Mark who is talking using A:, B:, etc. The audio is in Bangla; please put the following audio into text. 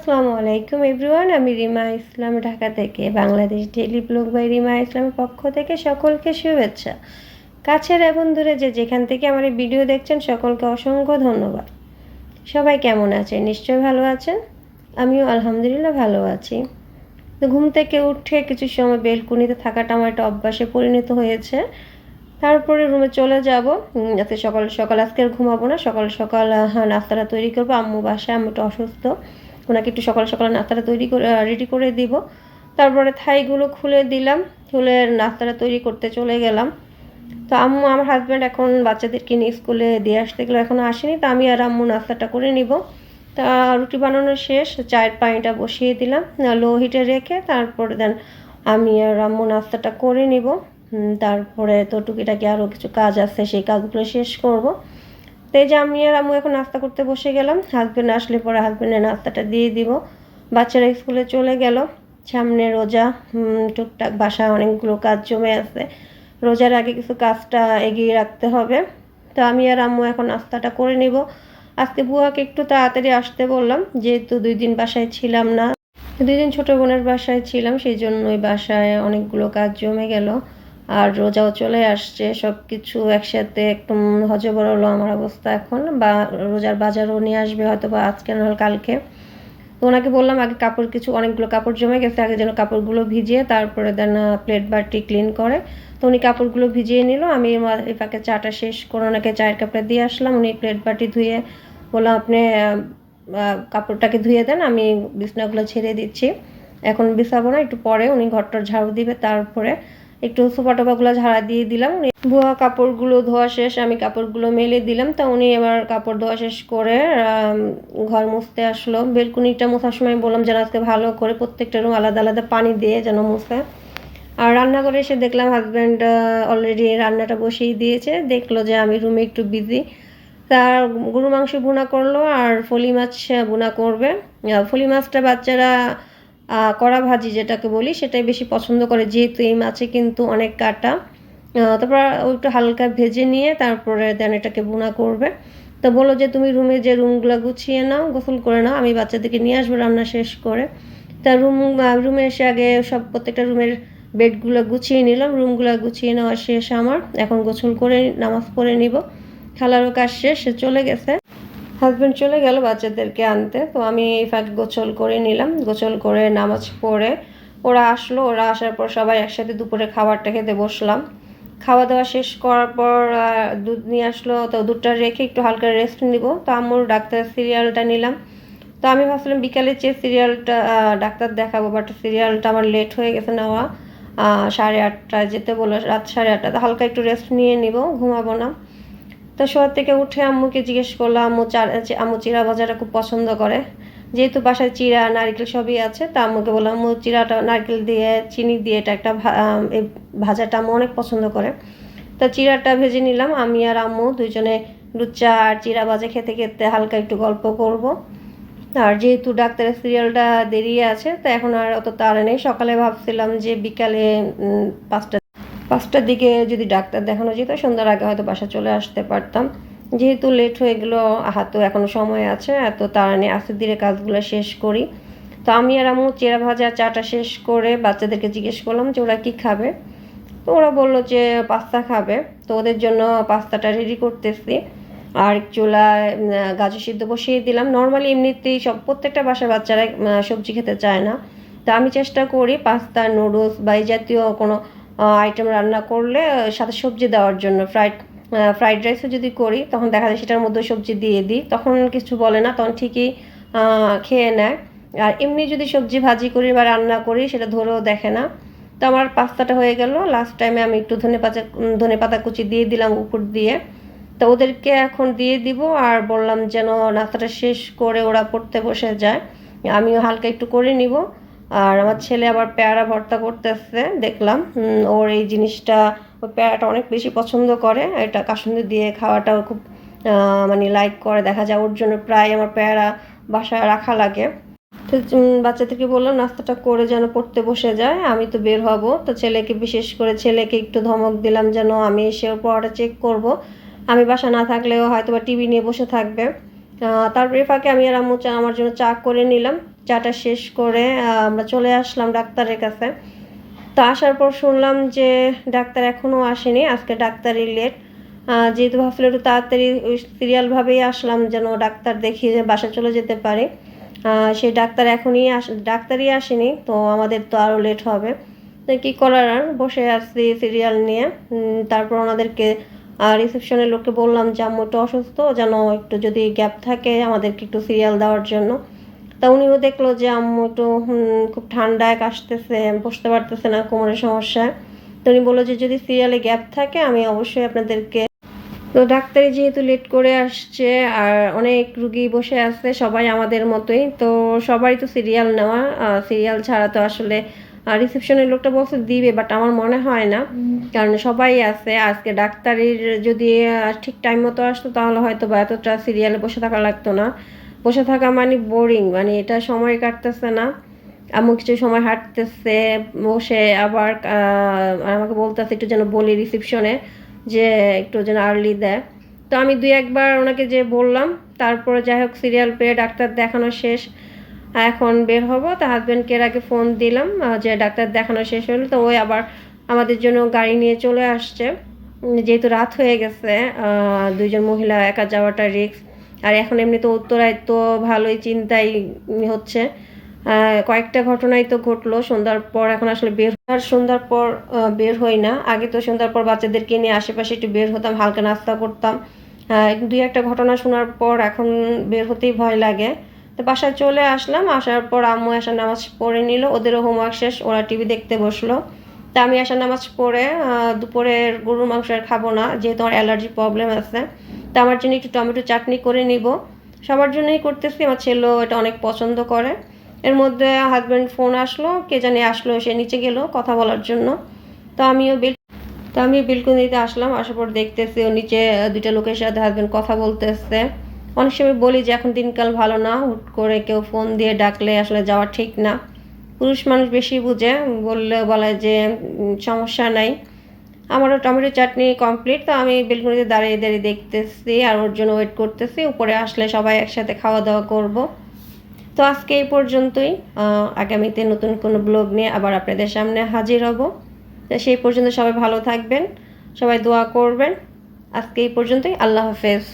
A: আসসালামু আলাইকুম এভরিওয়ান, আমি রিমা ইসলাম, ঢাকা থেকে Bangladesh daily blog by Rima ইসলামের পক্ষ থেকে সকলকে শুভেচ্ছা। কাছের এবং দূরে যে যেখান থেকে আমার এই ভিডিও দেখছেন, সকলকে অসংখ্য ধন্যবাদ। সবাই কেমন আছেন? নিশ্চয়ই ভালো আছেন? আমিও আলহামদুলিল্লাহ ভালো আছি। তো ঘুম থেকে উঠে কিছু সময় বেলকুনিতে থাকাটা আমার একটা অভ্যাসে পরিণত হয়েছে। তারপরে রুমে চলে যাব। যাতে সকাল সকাল আজকে ঘুমাবো না। সকাল সকাল নাস্তাটা তৈরি করব। আম্মু বাসায় আমি একটু অসুস্থ। ওনাকে একটু সকাল সকাল নাস্তাটা তৈরি করে রেডি করে দিব। তারপরে থাইগুলো খুলে দিলাম, খুলে নাস্তাটা তৈরি করতে চলে গেলাম। তো আম্মু, আমার হাজব্যান্ড এখন বাচ্চাদেরকে নিয়ে স্কুলে দিয়ে আসতে গেলে এখনও আসেনি, তো আমি আর আম্মু নাস্তাটা করে নিব। তা রুটি বানানো শেষ, চায়ের পানিটা বসিয়ে দিলাম লো হিটে রেখে তারপরে দেন আমি আর আম্মু নাস্তাটা করে নিব। তারপরে তো টুকিটাকি আরও কিছু কাজ আছে, সেই কাজগুলো শেষ করব। তো এই যে আমি আর আম্মু এখন নাস্তা করতে বসে গেলাম হাজব্যান্ড আসলে পরে হাজব্যান্ডের নাস্তাটা দিয়ে দিব। বাচ্চারা স্কুলে চলে গেল, সামনে রোজা টুকটাক বাসায় অনেকগুলো কাজ জমে আছে। রোজার আগে কিছু কাজটা এগিয়ে রাখতে হবে। তো আমি আর আম্মু এখন নাস্তাটা করে নিব। আজকে বুয়াকে একটু তাড়াতাড়ি আসতে বললাম, যেহেতু দুই দিন বাসায় ছিলাম না। দুই দিন ছোটো বোনের বাসায় ছিলাম, সেই জন্য ওই বাসায় অনেকগুলো কাজ জমে গেল। আর রোজাও চলে আসছে সব কিছু একসাথে একদম হজবর হলো আমার অবস্থা এখন, বা রোজার বাজারও নিয়ে আসবে হয়তো বা আজকে নাহলে কালকে। তো ওনাকে বললাম আগে কাপড় কিছু, অনেকগুলো কাপড় জমে গেছে, আগে যেন কাপড়গুলো ভিজিয়ে তারপরে দেন প্লেট বাটি ক্লিন করে। তো উনি কাপড়গুলো ভিজিয়ে নিল, আমি এই ফাঁকে চাটা শেষ করে ওনাকে চায়ের কাপড়ে দিয়ে আসলাম। উনি প্লেট বাটি ধুয়ে বললাম, আপনি কাপড়টাকে ধুয়ে দেন, আমি বিছনাগুলো ছেড়ে দিচ্ছি। এখন বিছাবো না, একটু পরে উনি ঘরটার ঝাড়ু দিবে, তারপরে একটু সোফা টোপাগুলো ঝাড়া দিয়ে দিলাম। ধোয়া কাপড়গুলো ধোয়া শেষ, আমি কাপড়গুলো মেলে দিলাম। তা উনি এবার কাপড় ধোয়া শেষ করে ঘর মুছতে আসলো। বেলকুনিটা মোছার সময় বললাম যেন আজকে ভালো করে প্রত্যেকটা রুম আলাদা আলাদা পানি দিয়ে যেন মুছে। আর রান্নাঘরে এসে দেখলাম হাজব্যান্ড অলরেডি রান্নাটা বসিয়ে দিয়েছে। দেখল যে আমি রুমে একটু বিজি তার গরু মাংস ভুনা করল আর ফলি মাছ ভুনা করবে। ফলি মাছটা বাচ্চারা কড়া ভাজি যেটাকে বলি, সেটাই বেশি পছন্দ করে, যেহেতু এই মাছে কিন্তু অনেক কাটা। তারপর একটু হালকা ভেজে নিয়ে তারপরে দেন এটাকে ভুনা করবে। তো বলো যে তুমি রুমে যে রুমগুলো গুছিয়ে নাও, গোসল করে নাও, আমি বাচ্চাদেরকে নিয়ে আসব রান্না শেষ করে। তা রুম রুমে এসে আগে সব প্রত্যেকটা রুমের বেডগুলো গুছিয়ে নিলাম। রুমগুলো গুছিয়ে নেওয়া শেষ আমার। এখন গোসল করে, নামাজ পড়ে নিব। খালারও কাজ শেষ, সে চলে গেছে। হাজব্যান্ড চলে গেল বাচ্চাদেরকে আনতে। তো আমি এই ফাঁকে গোসল করে নিলাম। গোসল করে নামাজ পড়ে ওরা আসলো। ওরা আসার পর সবাই একসাথে দুপুরে খাবারটা খেতে বসলাম। খাওয়া দাওয়া শেষ করার পর দুধ নিয়ে আসলো। তো দুধটা রেখে একটু হালকা রেস্ট নিব। তো আম্মুর ডাক্তার সিরিয়ালটা নিলাম। তো আমি ভাবছিলাম বিকালে চেয়ে সিরিয়ালটা ডাক্তার দেখাবো। বাট সিরিয়ালটা আমার লেট হয়ে গেছে নেওয়া। সাড়ে আটটায় যেতে বলল, রাত সাড়ে আটটাতে হালকা একটু রেস্ট নিয়ে নিব, ঘুমাবো না। তো শহর থেকে উঠে আম্মুকে জিজ্ঞেস করলাম আম্মু আম্মু চিরা ভাজাটা খুব পছন্দ করে। যেহেতু বাসায় চিরা নারকেল সবই আছে, তা আম্মুকে বললাম, আম্মু চিরাটা নারকেল দিয়ে, চিনি দিয়ে এটা একটা এই ভাজাটা আম্মু অনেক পছন্দ করে। তা চিরাটা ভেজে নিলাম। আমি আর আম্মু দুজনে লুচা আর চিরা ভাজা খেতে খেতে হালকা একটু গল্প করব। আর যেহেতু ডাক্তারের সিরিয়ালটা দেরি আছে, তা এখন আর অত তাড়া নেই। সকালে ভাবছিলাম যে বিকালে পাঁচটা পাঁচটার দিকে যদি ডাক্তার দেখানো যেত, সন্ধ্যার আগে হয়তো বাসা চলে আসতে পারতাম। যেহেতু লেট হয়ে গেলো, হাতও এখনও সময় আছে এত তাড়া নেই আস্তে ধীরে কাজগুলো শেষ করি। তো আমি আর আম্মু চেরা ভাজা, চাটা শেষ করে বাচ্চাদেরকে জিজ্ঞেস করলাম যে ওরা কী খাবে? তো ওরা বলল যে পাস্তা খাবে। তো ওদের জন্য পাস্তাটা রেডি করতেছি। আর চুলায় গাজর সিদ্ধ বসিয়ে দিলাম। নর্মালি এমনিতেই সব, প্রত্যেকটা বাসার বাচ্চারা সবজি খেতে চায় না। তো আমি চেষ্টা করি পাস্তা নুডলস বা এই জাতীয় কোনো আইটেম রান্না করলে সাথে সবজি দেওয়ার জন্য। ফ্রাইড ফ্রাইড রাইসও যদি করি, তখন দেখা যায় সেটার মধ্যে সবজি দিয়ে দিই। তখন কিছু বলে না, তখন ঠিকই খেয়ে নেয়। আর এমনি যদি সবজি ভাজি করি বা রান্না করি, সেটা ধরেও দেখে না। তো আমার পাস্তাটা হয়ে গেল। লাস্ট টাইমে আমি একটু ধনে পাতা ধনে পাতা কুচি দিয়ে দিলাম উপর দিয়ে। তো ওদেরকে এখন দিয়ে দিব, আর বললাম যেন নাস্তাটা শেষ করে ওরা পড়তে বসে যায়। আমিও হালকা একটু করে নিব। আর আমার ছেলে আবার পেয়ারা ভর্তা করতেছে, দেখলাম। ওর এই জিনিসটা ওই পেয়ারাটা অনেক বেশি পছন্দ করে। এটা কাসুন্দি দিয়ে খাওয়াটাও খুব মানে লাইক করে। দেখা যায় ওর জন্য প্রায় আমার পেয়ারা বাসায় রাখা লাগে। তো বাচ্চাদেরকে বললাম, নাস্তাটা করে যেন পড়তে বসে যায়, আমি তো বের হব। তো ছেলেকে বিশেষ করে ছেলেকে একটু ধমক দিলাম যেন আমি এসে ওর পড়াটা চেক করব। আমি বাসা না থাকলেও হয়তো বা টিভি নিয়ে বসে থাকবে। তারপরে ফাঁকে আমি আর আম্মু চা আমার জন্য চা করে নিলাম। চাটা শেষ করে আমরা চলে আসলাম ডাক্তারের কাছে। তো আসার পর শুনলাম যে ডাক্তার এখনও আসেনি, আজকে ডাক্তারই লেট যেহেতু ভাবছিলাম একটু তাড়াতাড়ি ওই সিরিয়ালভাবেই আসলাম যেন ডাক্তার দেখিয়ে বাসা চলে যেতে পারে। সেই ডাক্তার এখনই আস ডাক্তারই আসেনি, তো আমাদের তো আরও লেট হবে। তো কী করার আর? বসে আসছি সিরিয়াল নিয়ে। তারপর ওনাদেরকে রিসেপশনের লোককে বললাম যে, আম্মু একটু অসুস্থ, যেন একটু যদি গ্যাপ থাকে আমাদেরকে একটু সিরিয়াল দেওয়ার জন্য। তা উনিও দেখল যে, আম্মু একটু খুব ঠান্ডায় কাশতেছে বসতে পারতেছে না কোমরের সমস্যা। তো উনি বলল যে, যদি সিরিয়ালে গ্যাপ থাকে, আমি অবশ্যই আপনাদেরকে তো ডাক্তারি যেহেতু লেট করে আসছে আর অনেক রুগী বসে আছে, সবাই আমাদের মতোই, তো সবাই তো সিরিয়াল নেওয়া সিরিয়াল ছাড়া তো আসলে রিসেপশনের লোকটা বলছে দিবে বাট আমার মনে হয় না। কারণ সবাই আছে আজকে ডাক্তারের যদি ঠিক টাইম মতো আসতো তাহলে হয়তো বা এতটা সিরিয়ালে বসে থাকা লাগতো না। বসে থাকা মানে বোরিং মানে এটা সময় কাটতেছে না। এমন কিছু সময় হাঁটতেছে বসে আবার আমাকে বলতেছে একটু যেন বলি রিসেপশনে যে একটু যেন আর্লি দেয়। তো আমি দুই একবার ওনাকে যে বললাম তারপরে যাই হোক সিরিয়াল পেয়ে ডাক্তার দেখানো শেষ। এখন বের হব। তো হাজব্যান্ডকে এর আগে ফোন দিলাম যে ডাক্তার দেখানো শেষ হলো, তো ওই আবার আমাদের জন্য গাড়ি নিয়ে চলে আসছে। যেহেতু রাত হয়ে গেছে দুইজন মহিলা একা যাওয়াটা রিস্ক আর এখন এমনি তো উত্তরায় তো ভালোই চিন্তাই হচ্ছে। কয়েকটা ঘটনাই তো ঘটলো, সন্ধ্যার পর এখন আসলে বের আর সন্ধ্যার পর বের হই না। আগে তো সন্ধ্যার পর বাচ্চাদেরকে নিয়ে আশেপাশে একটু বের হতাম, হালকা নাস্তা করতাম। দুই একটা ঘটনা শোনার পর এখন বের হতেই ভয় লাগে। তো বাসায় চলে আসলাম, আসার পর আম্মু আসার নামাজ পড়ে নিল, ওদেরও হোমওয়ার্ক শেষ, ওরা টিভি দেখতে বসল। তা আমি আসার নামাজ পড়ে দুপুরের গরুর মাংস আর খাব না, যেহেতু আমার অ্যালার্জি প্রবলেম আছে। তা আমার জন্য একটু টমেটো চাটনি করে নিব। সবার জন্যই করতেছি, আমার ছেলেও এটা অনেক পছন্দ করে। এর মধ্যে হাজব্যান্ড ফোন আসলো, কে জানি আসলো, সে নিচে গেল কথা বলার জন্য। তো আমিও বিল তো আমি বিলকুনিতে আসলাম, আসার পর দেখতেছি ও নিচে দুইটা লোকের সাথে হাজব্যান্ড কথা বলতেছে। অনেক সময় বলি যে এখন দিনকাল ভালো না, হুট করে কেউ ফোন দিয়ে ডাকলে আসলে যাওয়া ঠিক না। পুরুষ মানুষ বেশি বুঝে বললে বলে যে সমস্যা নাই। আমারও টমেটো চাটনি কমপ্লিট তো আমি বেলকুনিতে দাঁড়িয়ে দাঁড়িয়ে দেখতেছি আর ওর জন্য ওয়েট করতেছি। উপরে আসলে সবাই একসাথে খাওয়া দাওয়া করব। তো আজকে এই পর্যন্তই। আগামীতে নতুন কোনো ব্লগ নিয়ে আবার আপনাদের সামনে হাজির হব। সেই পর্যন্ত সবাই ভালো থাকবেন, সবাই দোয়া করবেন। আজকে এই পর্যন্তই, আল্লাহ হাফেজ।